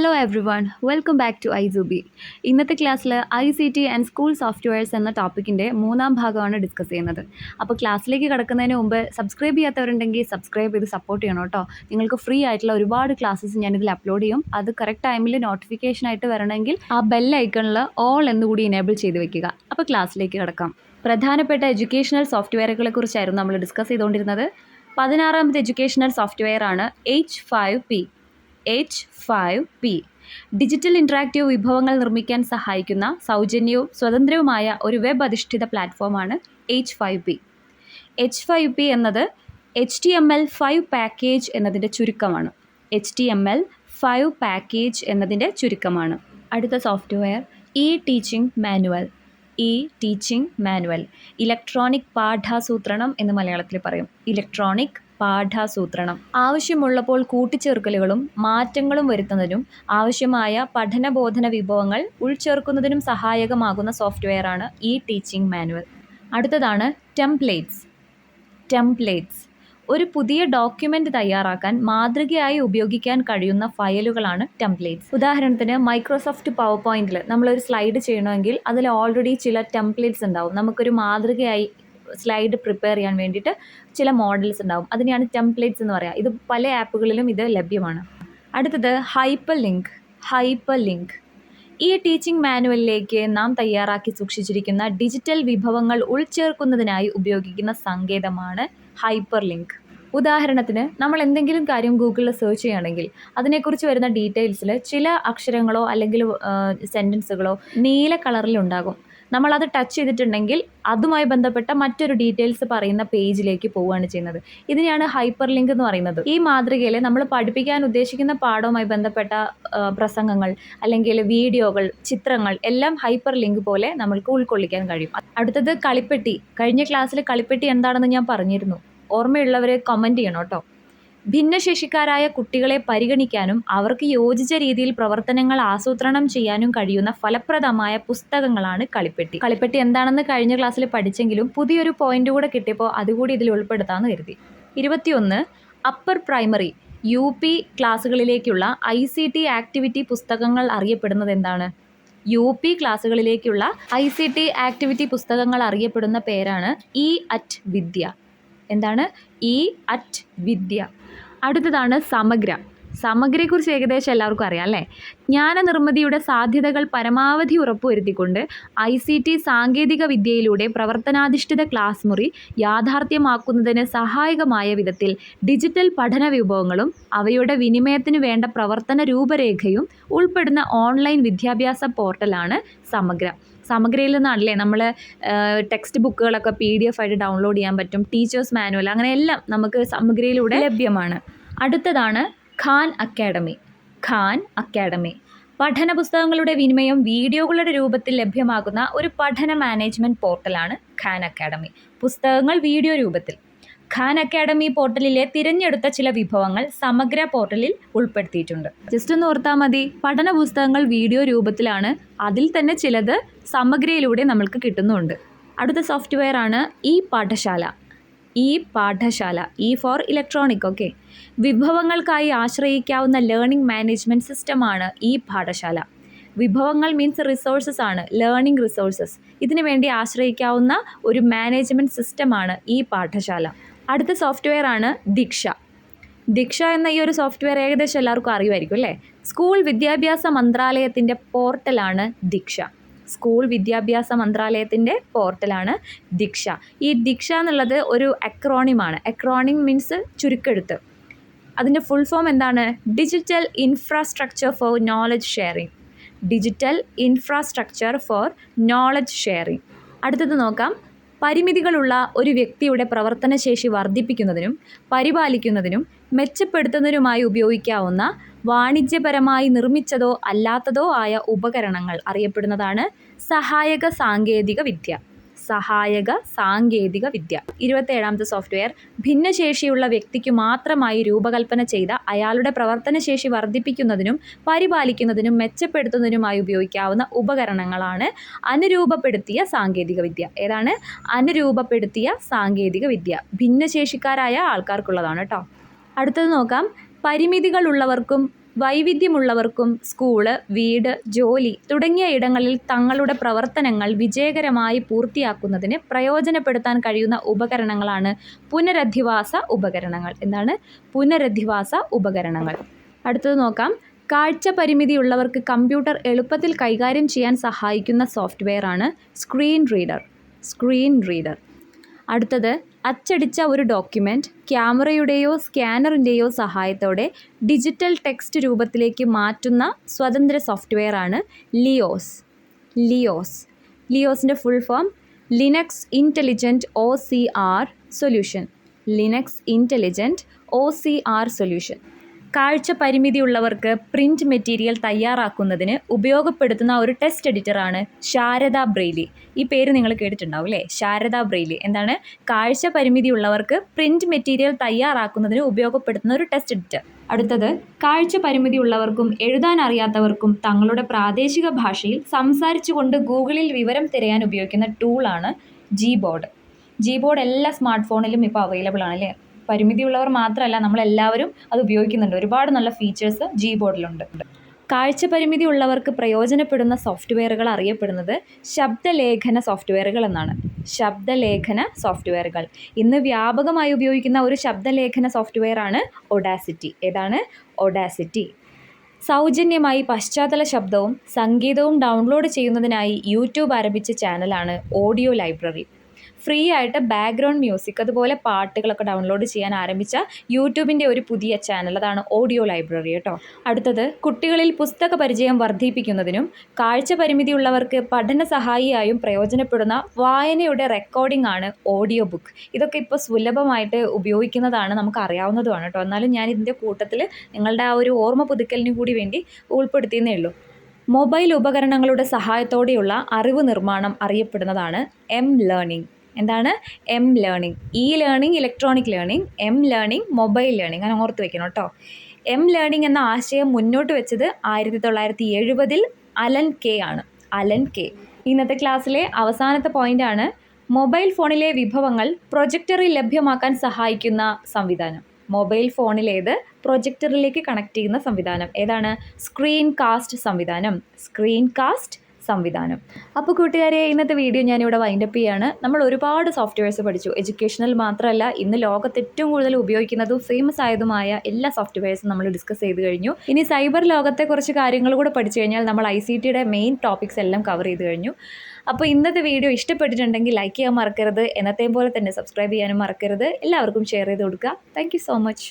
Hello everyone welcome back to ഐസുബി ഇന്നത്തെ ക്ലാസ്സിൽ I C T and school softwares എന്ന ടോപ്പിക്കിന്റെ മൂന്നാം ഭാഗമാണ് ഡിസ്കസ് ചെയ്യുന്നത്. അപ്പോൾ ക്ലാസ്സിലേക്ക് കിടക്കുന്നതിന് മുമ്പ് സബ്സ്ക്രൈബ് ചെയ്യാത്തവരുണ്ടെങ്കിൽ സബ്സ്ക്രൈബ് ചെയ്ത് സപ്പോർട്ട് ചെയ്യണം കേട്ടോ. നിങ്ങൾക്ക് ഫ്രീ ആയിട്ടുള്ള ഒരുപാട് ക്ലാസ്സസ് ഞാനിതിൽ അപ്ലോഡ് ചെയ്യും. അത് കറക്റ്റ് ടൈമിൽ നോട്ടിഫിക്കേഷൻ ആയിട്ട് വരണമെങ്കിൽ ആ ബെൽ ഐക്കണിൽ ഓൾ എന്നുകൂടി എനേബിൾ ചെയ്ത് വെക്കുക. അപ്പോൾ ക്ലാസ്സിലേക്ക് കിടക്കാം. പ്രധാനപ്പെട്ട എഡ്യൂക്കേഷണൽ സോഫ്റ്റ്വെയറുകളെ കുറിച്ചായിരുന്നു നമ്മൾ ഡിസ്കസ് ചെയ്തുകൊണ്ടിരുന്നത് പതിനാറാമത്തെ എഡ്യൂക്കേഷണൽ സോഫ്റ്റ്വെയർ ആണ് H five P H five P digital interactive വിഭവങ്ങൾ നിർമ്മിക്കാൻ സഹായിക്കുന്ന സൗജന്യവും സ്വതന്ത്രവുമായ ഒരു വെബ് അധിഷ്ഠിത പ്ലാറ്റ്ഫോമാണ് H five P H five P എന്നത് H T M L five package എന്നതിന്റെ ചുരുക്കമാണ്. H T M L five package എന്നതിന്റെ ചുരുക്കമാണ്. അടുത്ത software E teaching manual E teaching manual electronic പാഠാസൂത്രണം എന്ന് മലയാളത്തിൽ പറയും. ഇലക്ട്രോണിക് പാഠാസൂത്രണം. ആവശ്യമുള്ളപ്പോൾ കൂട്ടിച്ചേർക്കലുകളും മാറ്റങ്ങളും വരുത്തുന്നതിനും ആവശ്യമായ പഠനബോധന വിഭവങ്ങൾ ഉൾച്ചേർക്കുന്നതിനും സഹായകമാകുന്ന സോഫ്റ്റ്വെയറാണ് ഈ ടീച്ചിങ് മാനുവൽ. അടുത്തതാണ് ടെംപ്ലേറ്റ്സ്. ടെംപ്ലേറ്റ്സ്. ഒരു പുതിയ ഡോക്യുമെന്റ് തയ്യാറാക്കാൻ മാതൃകയായി ഉപയോഗിക്കാൻ കഴിയുന്ന ഫയലുകളാണ് ടെംപ്ലേറ്റ്സ്. ഉദാഹരണത്തിന് മൈക്രോസോഫ്റ്റ് പവർ പോയിന്റിൽ നമ്മളൊരു സ്ലൈഡ് ചെയ്യണമെങ്കിൽ അതിൽ ഓൾറെഡി ചില ടെംപ്ലേറ്റ്സ് ഉണ്ടാവും. നമുക്കൊരു മാതൃകയായി സ്ലൈഡ് പ്രിപ്പയർ ചെയ്യാൻ വേണ്ടിയിട്ട് ചില മോഡൽസ് ഉണ്ടാവും. അതിനെയാണ് ടെംപ്ലേറ്റ്സ് എന്ന് പറയുക ഇത് പല ആപ്പുകളിലും ഇത് ലഭ്യമാണ്. അടുത്തത് ഹൈപ്പർ ലിങ്ക് ഹൈപ്പർ ലിങ്ക് ഈ ടീച്ചിങ് മാനുവലിലേക്ക് നാം തയ്യാറാക്കി സൂക്ഷിച്ചിരിക്കുന്ന ഡിജിറ്റൽ വിഭവങ്ങൾ ഉൾച്ചേർക്കുന്നതിനായി ഉപയോഗിക്കുന്ന സങ്കേതമാണ് ഹൈപ്പർ ലിങ്ക് ഉദാഹരണത്തിന് നമ്മൾ എന്തെങ്കിലും കാര്യം ഗൂഗിളിൽ സെർച്ച് ചെയ്യുകയാണെങ്കിൽ അതിനെക്കുറിച്ച് വരുന്ന ഡീറ്റെയിൽസിൽ ചില അക്ഷരങ്ങളോ അല്ലെങ്കിൽ സെന്റൻസുകളോ നീല കളറിലുണ്ടാകും നമ്മളത് ടച്ച് ചെയ്തിട്ടുണ്ടെങ്കിൽ അതുമായി ബന്ധപ്പെട്ട മറ്റൊരു ഡീറ്റെയിൽസ് പറയുന്ന പേജിലേക്ക് പോവുകയാണ് ചെയ്യുന്നത്. ഇതിനെയാണ് ഹൈപ്പർ ലിങ്ക് എന്ന് പറയുന്നത്. ഈ മാതൃകയിൽ നമ്മൾ പഠിപ്പിക്കാൻ ഉദ്ദേശിക്കുന്ന പാഠവുമായി ബന്ധപ്പെട്ട പ്രസംഗങ്ങൾ അല്ലെങ്കിൽ വീഡിയോകൾ ചിത്രങ്ങൾ എല്ലാം ഹൈപ്പർ ലിങ്ക് പോലെ നമ്മൾക്ക് ഉൾക്കൊള്ളിക്കാൻ കഴിയും. അടുത്തത് കളിപ്പെട്ടി. കഴിഞ്ഞ ക്ലാസ്സിൽ കളിപ്പെട്ടി എന്താണെന്ന് ഞാൻ പറഞ്ഞിരുന്നു. ഓർമ്മയുള്ളവരെ കമന്റ് ചെയ്യണം കേട്ടോ. ഭിന്നശേഷിക്കാരായ കുട്ടികളെ പരിഗണിക്കാനും അവർക്ക് യോജിച്ച രീതിയിൽ പ്രവർത്തനങ്ങൾ ആസൂത്രണം ചെയ്യാനും കഴിയുന്ന ഫലപ്രദമായ പുസ്തകങ്ങളാണ് കളിപ്പെട്ടി. കളിപ്പെട്ടി എന്താണെന്ന് കഴിഞ്ഞ ക്ലാസ്സിൽ പഠിച്ചെങ്കിലും പുതിയൊരു പോയിന്റ് കൂടെ കിട്ടിയപ്പോൾ അതുകൂടി ഇതിൽ ഉൾപ്പെടുത്താമെന്ന് കരുതി. ഇരുപത്തിയൊന്ന് അപ്പർ പ്രൈമറി യു പി ക്ലാസ്സുകളിലേക്കുള്ള ഐ സി ടി ആക്ടിവിറ്റി പുസ്തകങ്ങൾ അറിയപ്പെടുന്നത് എന്താണ്? യു പി ക്ലാസ്സുകളിലേക്കുള്ള ഐ സി ടി ആക്ടിവിറ്റി പുസ്തകങ്ങൾ അറിയപ്പെടുന്ന പേരാണ് ഇ അറ്റ് വിദ്യ എന്താണ്? ഇ അറ്റ് വിദ്യ അടുത്തതാണ് സമഗ്ര. സമഗ്രയെക്കുറിച്ച് ഏകദേശം എല്ലാവർക്കും അറിയാം അല്ലേ? ജ്ഞാനനിർമ്മിതിയുടെ സാധ്യതകൾ പരമാവധി ഉറപ്പുവരുത്തിക്കൊണ്ട് ഐ സി ടി സാങ്കേതിക വിദ്യയിലൂടെ പ്രവർത്തനാധിഷ്ഠിത ക്ലാസ് മുറി യാഥാർത്ഥ്യമാക്കുന്നതിന് സഹായകമായ വിധത്തിൽ ഡിജിറ്റൽ പഠന വിഭവങ്ങളും അവയുടെ വിനിമയത്തിന് വേണ്ട പ്രവർത്തന രൂപരേഖയും ഉൾപ്പെടുന്ന ഓൺലൈൻ വിദ്യാഭ്യാസ പോർട്ടലാണ് സമഗ്ര. സമഗ്രയിൽ നിന്നാണല്ലേ നമ്മൾ ടെക്സ്റ്റ് ബുക്കുകളൊക്കെ പി ഡി എഫ് ആയിട്ട് ഡൗൺലോഡ് ചെയ്യാൻ പറ്റും. ടീച്ചേഴ്സ് മാനുവൽ അങ്ങനെ എല്ലാം നമുക്ക് സമഗ്രയിലൂടെ ലഭ്യമാണ്. അടുത്തതാണ് ഖാൻ അക്കാഡമി ഖാൻ അക്കാഡമി പഠന പുസ്തകങ്ങളുടെ വിനിമയം വീഡിയോകളുടെ രൂപത്തിൽ ലഭ്യമാകുന്ന ഒരു പഠന മാനേജ്മെന്റ് പോർട്ടലാണ് ഖാൻ അക്കാഡമി പുസ്തകങ്ങൾ വീഡിയോ രൂപത്തിൽ. ഖാൻ അക്കാഡമി പോർട്ടലിലെ തിരഞ്ഞെടുത്ത ചില വിഭവങ്ങൾ സമഗ്ര പോർട്ടലിൽ ഉൾപ്പെടുത്തിയിട്ടുണ്ട്. ജസ്റ്റ് ഒന്ന് ഓർത്താൽ മതി പഠന പുസ്തകങ്ങൾ വീഡിയോ രൂപത്തിലാണ്. അതിൽ തന്നെ ചിലത് സമഗ്രയിലൂടെ നമ്മൾക്ക് കിട്ടുന്നുണ്ട്. അടുത്ത സോഫ്റ്റ്വെയർ ആണ് ഈ പാഠശാല. ഈ പാഠശാല ഇ ഫോർ ഇലക്ട്രോണിക് ഓക്കെ? വിഭവങ്ങൾക്കായി ആശ്രയിക്കാവുന്ന ലേണിംഗ് മാനേജ്മെന്റ് സിസ്റ്റമാണ് ഈ പാഠശാല. വിഭവങ്ങൾ മീൻസ് റിസോഴ്സസ് ആണ് ലേണിംഗ് റിസോഴ്സസ് ഇതിനു വേണ്ടി ആശ്രയിക്കാവുന്ന ഒരു മാനേജ്മെന്റ് സിസ്റ്റമാണ് ഈ പാഠശാല. അടുത്ത സോഫ്റ്റ്വെയർ ആണ് ദീക്ഷ. ദീക്ഷ എന്ന ഈ ഒരു സോഫ്റ്റ്വെയർ ഏകദേശം എല്ലാവർക്കും അറിയുമായിരിക്കും അല്ലേ? സ്കൂൾ വിദ്യാഭ്യാസ മന്ത്രാലയത്തിന്റെ പോർട്ടലാണ് ദീക്ഷ. സ്കൂൾ വിദ്യാഭ്യാസ മന്ത്രാലയത്തിന്റെ പോർട്ടലാണ് ദീക്ഷ. ഈ ദീക്ഷ എന്നുള്ളത് ഒരു അക്രോണിമാണ് അക്രോണിം മീൻസ് ചുരുക്കെടുത്ത് അതിന്റെ ഫുൾ ഫോം എന്താണ്? Digital infrastructure for knowledge sharing digital infrastructure for knowledge sharing അടുത്തത് നോക്കാം. പരിമിതികളുള്ള ഒരു വ്യക്തിയുടെ പ്രവർത്തനശേഷി വർദ്ധിപ്പിക്കുന്നതിനും പരിപാലിക്കുന്നതിനും മെച്ചപ്പെടുത്തുന്നതിനുമായി ഉപയോഗിക്കാവുന്ന വാണിജ്യപരമായി നിർമ്മിച്ചതോ അല്ലാത്തതോ ആയ ഉപകരണങ്ങൾ അറിയപ്പെടുന്നതാണ് സഹായക സാങ്കേതിക വിദ്യ സഹായക സാങ്കേതിക വിദ്യ. ഇരുപത്തേഴാമത്തെ സോഫ്റ്റ്വെയർ. ഭിന്നശേഷിയുള്ള വ്യക്തിക്ക് മാത്രമായി രൂപകൽപ്പന ചെയ്ത അയാളുടെ പ്രവർത്തനശേഷി വർദ്ധിപ്പിക്കുന്നതിനും പരിപാലിക്കുന്നതിനും മെച്ചപ്പെടുത്തുന്നതിനുമായി ഉപയോഗിക്കാവുന്ന ഉപകരണങ്ങളാണ് അനുരൂപപ്പെടുത്തിയ സാങ്കേതിക വിദ്യ. ഏതാണ്? അനുരൂപപ്പെടുത്തിയ സാങ്കേതിക വിദ്യ. ഭിന്നശേഷിക്കാരായ ആൾക്കാർക്കുള്ളതാണ് കേട്ടോ അടുത്തത് നോക്കാം. പരിമിതികളുള്ളവർക്കും വൈവിധ്യമുള്ളവർക്കും സ്കൂൾ വീട് ജോലി തുടങ്ങിയ ഇടങ്ങളിൽ തങ്ങളുടെ പ്രവർത്തനങ്ങൾ വിജയകരമായി പൂർത്തിയാക്കുന്നതിന് പ്രയോജനപ്പെടുത്താൻ കഴിയുന്ന ഉപകരണങ്ങളാണ് പുനരധിവാസ ഉപകരണങ്ങൾ. എന്നാണ് പുനരധിവാസ ഉപകരണങ്ങൾ. അടുത്തത് നോക്കാം. കാഴ്ച പരിമിതിയുള്ളവർക്ക് കമ്പ്യൂട്ടർ എളുപ്പത്തിൽ കൈകാര്യം ചെയ്യാൻ സഹായിക്കുന്ന സോഫ്റ്റ്വെയർ ആണ് സ്ക്രീൻ റീഡർ. Screen reader. അടുത്തത് അച്ചടിച്ച ഒരു ഡോക്യുമെന്റ് ക്യാമറയുടെയോ സ്കാനറിന്റെയോ സഹായത്തോടെ ഡിജിറ്റൽ ടെക്സ്റ്റ് രൂപത്തിലേക്ക് മാറ്റുന്ന സ്വതന്ത്ര സോഫ്റ്റ്വെയർ ആണ് LIOS. LIOS. ലിയോസിന്റെ full form Linux intelligent O C R solution Linux intelligent O C R solution കാഴ്ച പരിമിതിയുള്ളവർക്ക് പ്രിന്റ് മെറ്റീരിയൽ തയ്യാറാക്കുന്നതിന് ഉപയോഗപ്പെടുത്തുന്ന ഒരു ടെക്സ്റ്റ് എഡിറ്ററാണ് ശാരദ ബ്രെയിലി ഈ പേര് നിങ്ങൾ കേട്ടിട്ടുണ്ടാവും അല്ലേ? ശാരദ ബ്രെയിലി എന്താണ്? കാഴ്ച പരിമിതിയുള്ളവർക്ക് പ്രിന്റ് മെറ്റീരിയൽ തയ്യാറാക്കുന്നതിന് ഉപയോഗപ്പെടുത്തുന്ന ഒരു ടെസ്റ്റ് എഡിറ്റർ. അടുത്തത് കാഴ്ച പരിമിതിയുള്ളവർക്കും എഴുതാൻ അറിയാത്തവർക്കും തങ്ങളുടെ പ്രാദേശിക ഭാഷയിൽ സംസാരിച്ചുകൊണ്ട് ഗൂഗിളിൽ വിവരം തിരയാൻ ഉപയോഗിക്കുന്ന ടൂളാണ് ജി ബോർഡ് ജി ബോർഡ് എല്ലാ സ്മാർട്ട് ഫോണിലും ഇപ്പോൾ അവൈലബിൾ ആണ് അല്ലേ? പരിമിതിയുള്ളവർ മാത്രമല്ല നമ്മളെല്ലാവരും അത് ഉപയോഗിക്കുന്നുണ്ട്. ഒരുപാട് നല്ല ഫീച്ചേഴ്സ് ജി ബോർഡിലുണ്ട് കാഴ്ച പരിമിതി ഉള്ളവർക്ക് പ്രയോജനപ്പെടുന്ന സോഫ്റ്റ്വെയറുകൾ അറിയപ്പെടുന്നത് ശബ്ദലേഖന സോഫ്റ്റ്വെയറുകൾ എന്നാണ്. ശബ്ദലേഖന സോഫ്റ്റ്വെയറുകൾ ഇന്ന് വ്യാപകമായി ഉപയോഗിക്കുന്ന ഒരു ശബ്ദലേഖന സോഫ്റ്റ്വെയർ ആണ് ഒഡാസിറ്റി ഏതാണ്? ഒഡാസിറ്റി സൗജന്യമായി പശ്ചാത്തല ശബ്ദവും സംഗീതവും ഡൗൺലോഡ് ചെയ്യുന്നതിനായി യൂട്യൂബ് ആരംഭിച്ച ചാനലാണ് ഓഡിയോ ലൈബ്രറി ഫ്രീ ആയിട്ട് ബാക്ക്ഗ്രൗണ്ട് മ്യൂസിക് അതുപോലെ പാട്ടുകളൊക്കെ ഡൗൺലോഡ് ചെയ്യാൻ ആരംഭിച്ച യൂട്യൂബിന്റെ ഒരു പുതിയ ചാനൽ അതാണ് ഓഡിയോ ലൈബ്രറി കേട്ടോ അടുത്തത് കുട്ടികളിൽ പുസ്തക പരിചയം വർദ്ധിപ്പിക്കുന്നതിനും കാഴ്ച പരിമിതിയുള്ളവർക്ക് പഠന സഹായിയായും പ്രയോജനപ്പെടുന്ന വായനയുടെ റെക്കോർഡിംഗ് ആണ് ഓഡിയോ ബുക്ക് ഇതൊക്കെ ഇപ്പോൾ സുലഭമായിട്ട് ഉപയോഗിക്കുന്നതാണ് നമുക്ക് അറിയാവുന്നതുമാണ് കേട്ടോ എന്നാലും ഞാൻ ഇതിന്റെ കൂട്ടത്തിൽ നിങ്ങളുടെ ആ ഒരു ഓർമ്മ പുതുക്കലിന് കൂടി വേണ്ടി ഉൾപ്പെടുത്തിയെന്നേ ഉള്ളൂ. മൊബൈൽ ഉപകരണങ്ങളുടെ സഹായത്തോടെയുള്ള അറിവ് നിർമ്മാണം അറിയപ്പെടുന്നതാണ് എം ലേണിംഗ് എന്താണ്? M learning E learning electronic learning M learning mobile learning അങ്ങനെ ഓർത്ത് വെക്കണം കേട്ടോ. എം ലേണിംഗ് എന്ന ആശയം മുന്നോട്ട് വെച്ചത് ആയിരത്തി തൊള്ളായിരത്തി എഴുപതിൽ അലൻ കെ ആണ്. Alan Kay. ഇന്നത്തെ ക്ലാസ്സിലെ അവസാനത്തെ പോയിന്റാണ് മൊബൈൽ ഫോണിലെ വിഭവങ്ങൾ പ്രൊജക്ടറിൽ ലഭ്യമാക്കാൻ സഹായിക്കുന്ന സംവിധാനം. മൊബൈൽ ഫോണിലേത് പ്രൊജക്ടറിലേക്ക് കണക്ട് ചെയ്യുന്ന സംവിധാനം. ഏതാണ്? സ്ക്രീൻ കാസ്റ്റ് സംവിധാനം. സ്ക്രീൻ കാസ്റ്റ് സംവിധാനം. അപ്പോൾ കൂട്ടുകാരെ ഇന്നത്തെ വീഡിയോ ഞാനിവിടെ വൈൻഡപ്പ് ചെയ്യാണ്. നമ്മൾ ഒരുപാട് സോഫ്റ്റ്വെയർസ് പഠിച്ചു. എഡ്യൂക്കേഷണൽ മാത്രമല്ല ഇന്ന് ലോകത്ത് ഏറ്റവും കൂടുതൽ ഉപയോഗിക്കുന്നതും ഫേമസ് ആയതുമായ എല്ലാ സോഫ്റ്റ്വെയർസും നമ്മൾ ഡിസ്കസ് ചെയ്ത് കഴിഞ്ഞു. ഇനി സൈബർ ലോകത്തെ കുറച്ച് കാര്യങ്ങൾ കൂടെ പഠിച്ചു കഴിഞ്ഞാൽ നമ്മൾ ഐ സി ടിയുടെ മെയിൻ ടോപ്പിക്സ് എല്ലാം കവർ ചെയ്ത് കഴിഞ്ഞു. അപ്പോൾ ഇന്നത്തെ വീഡിയോ ഇഷ്ടപ്പെട്ടിട്ടുണ്ടെങ്കിൽ ലൈക്ക് ചെയ്യാൻ മറക്കരുത്. എന്നത്തെയും പോലെ തന്നെ സബ്സ്ക്രൈബ് ചെയ്യാനും മറക്കരുത്. എല്ലാവർക്കും ഷെയർ ചെയ്ത് കൊടുക്കുക. Thank so much